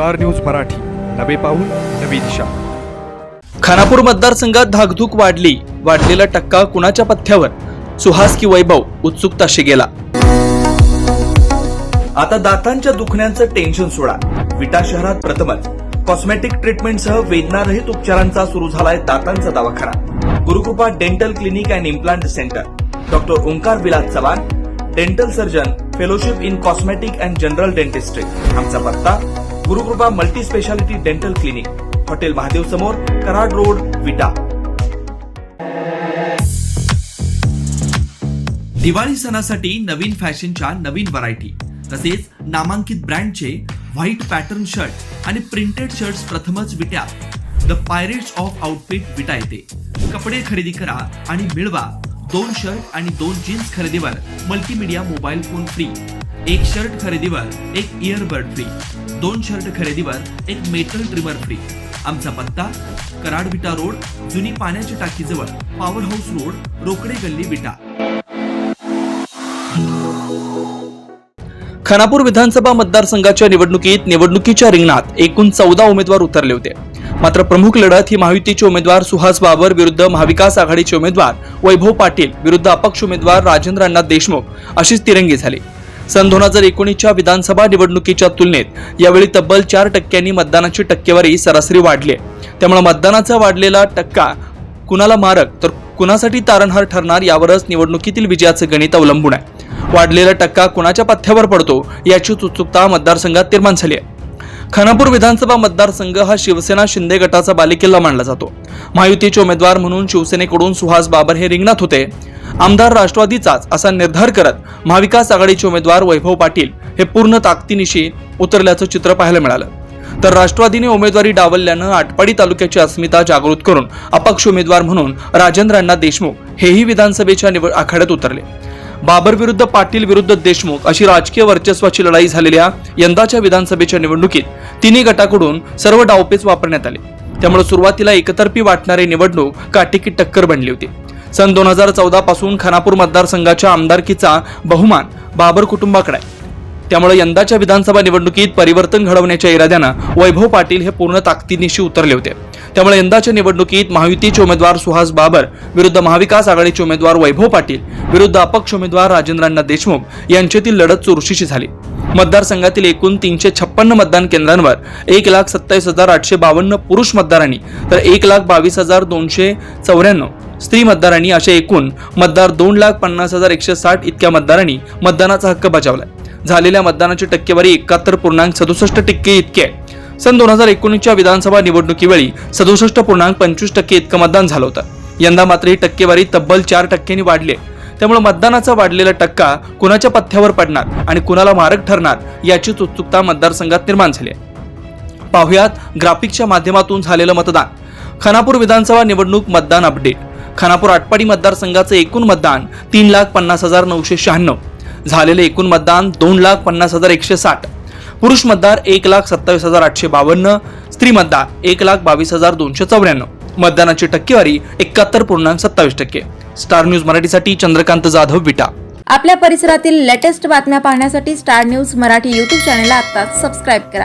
Star news Marathi. नवे पाऊल नवी दिशा. खानापूर मतदारसंघात धाकधूक वाढली. वाढलेला टक्का कुणाच्या पथ्यावर? सुहास की वैभव? उत्सुकताशी गेला. आता दातांच्या दुखण्याचं टेन्शन सोडा. विटा शहरात प्रथमच. कॉस्मेटिक ट्रीटमेंटसह वेदनारहित उपचारांचा सुरू झालाय दातांचा दवाखाना. Gurukrupa dental clinic and implant centre doctor Omkar Vilas Chavan dental surgeon fellowship in cosmetic and general dentistry आमचा पत्ता Gurukrupa multi speciality dental clinic hotel Mahadev समोर कराड रोड विटा. दिवाळी सणासाठी नवीन फॅशनच्या नवीन व्हरायटी तसेच नामांकित ब्रँडचे व्हाईट पॅटर्न शर्ट आणि प्रिंटेड शर्ट्स प्रथमच विट्या the pirates of outfit Vita येते. कपडे खरेदी करा आणि मिळवा. दोन शर्ट आणि दोन जीन्स खरेदीवर मल्टीमीडिया मोबाईल फोन फ्री. एक शर्ट खरेदीवर एक इयरबड फ्री दोन शर्ट खरेदीवर एक मेटल ट्रिमर फ्री आमचा पत्ता कराड विटा रोड जुनी पाण्याच्या टाकीजवळ पॉवर हाऊस रोड रोकडे गल्ली विटा. खानापूर विधानसभा मतदारसंघाच्या निवडणुकीत निवडणुकीच्या रिंगणात एकूण चौदा उमेदवार उतरले होते. मात्र प्रमुख लढत ही महायुतीचे उमेदवार सुहास बाबर विरुद्ध महाविकास आघाडीचे उमेदवार वैभव पाटील विरुद्ध अपक्ष उमेदवार राजेंद्र अण्णा देशमुख अशीच तिरंगी झाली. सन दोन हजार एकोणीसच्या विधानसभा निवडणुकीच्या तुलनेत यावेळी तब्बल चार टक्क्यांनी मतदानाची टक्केवारी सरासरी वाढली आहे. त्यामुळे मतदानाचा वाढलेला टक्का कुणाला मारक तर कुणासाठी तारणहार ठरणार यावरच निवडणुकीतील विजयाचं गणित अवलंबून आहे. वाढलेला टक्का कुणाच्या पथ्यावर पडतो याचीच उत्सुकता मतदारसंघात निर्माण झाली आहे. खानापूर विधानसभा मतदारसंघ हा शिवसेना शिंदे गटाचा बालेकिल्ला मानला जातो. महायुतीचे उमेदवार म्हणून शिवसेनेकडून सुहास बाबर हे रिंगणात होते. आमदार राष्ट्रवादीचाच असा निर्धार करत महाविकास आघाडीचे उमेदवार वैभव पाटील हे पूर्ण ताकदीनिशी उतरल्याचं चित्र पाहायला मिळालं. तर राष्ट्रवादीने उमेदवारी डावलल्यानं आटपाडी तालुक्याची अस्मिता जागृत करून अपक्ष उमेदवार म्हणून राजेंद्र अण्णा देशमुख हेही विधानसभेच्या निवड आखाड्यात उतरले. बाबर विरुद्ध पाटील विरुद्ध देशमुख अशी राजकीय वर्चस्वाची लढाई झालेल्या यंदाच्या विधानसभेच्या निवडणुकीत तिन्ही गटाकडून सर्व डावपेच वापरण्यात आले. त्यामुळे सुरुवातीला एकतर्फी वाटणारी निवडणूक काटेकी टक्कर बनली होती. सन दोन हजार चौदा पासून खानापूर मतदारसंघाच्या आमदारकीचा बहुमान बाबर कुटुंबाकडे आहे. त्यामुळे यंदाच्या विधानसभा निवडणुकीत परिवर्तन घडवण्याच्या इराद्यानं वैभव पाटील हे पूर्ण ताकदीनिशी उतरले होते. त्यामुळे यंदाच्या निवडणुकीत महायुतीचे उमेदवार सुहास बाबर विरुद्ध महाविकास आघाडीचे उमेदवार वैभव पाटील विरुद्ध अपक्ष उमेदवार राजेंद्र देशमुख यांच्यातील लढत चुरशीची झाली. मतदारसंघातील एकूण तीनशे छप्पन्न मतदान केंद्रांवर एक लाख सत्तावीस हजार आठशे बावन्न पुरुष मतदारांनी तर एक लाख बावीस हजार दोनशे चौऱ्याण्णव स्त्री मतदारांनी असे एकूण मतदार दोन लाख पन्नास हजार एकशे साठ इतक्या मतदारांनी मतदानाचा हक्क बजावलाय. झालेल्या मतदानाची टक्केवारी एकाहत्तर पूर्णांक सदुसष्ट टक्के इतके आहे. सन दोन हजार एकोणीसच्या विधानसभा निवडणुकीवेळी सदुसष्ट पूर्णांक पंचवीस टक्के इतकं मतदान झालं होतं. यंदा मात्र ही टक्केवारी तब्बल चार टक्क्यांनी वाढली आहे. त्यामुळे मतदानाचा वाढलेला टक्का कुणाच्या पथ्यावर पडणार आणि कुणाला मारक ठरणार याचीच उत्सुकता मतदारसंघात निर्माण झाली आहे. पाहुयात ग्राफिकच्या माध्यमातून झालेलं मतदान. खानापूर विधानसभा निवडणूक मतदान अपडेट. खानापूर आटपाडी मतदारसंघाचं एकूण मतदान तीन लाख पन्नास हजार नऊशे शहाण्णव. झालेले एकूण मतदान दोन लाख पन्नास हजार एकशे साठ. पुरुष मतदार एक लाख सत्तावीस हजार आठशे बावन्न. स्त्री मतदार एक लाख बावीस हजार दोनशे चौऱ्याण्णव. मतदानाची टक्केवारी एकाहत्तर पूर्णांक सत्तावीस टक्के. स्टार न्यूज मराठीसाठी चंद्रकांत जाधव विटा. आपल्या परिसरातील लेटेस्ट बातम्या पाहण्यासाठी स्टार न्यूज मराठी यूट्यूब चॅनलला आता सबस्क्राईब करा.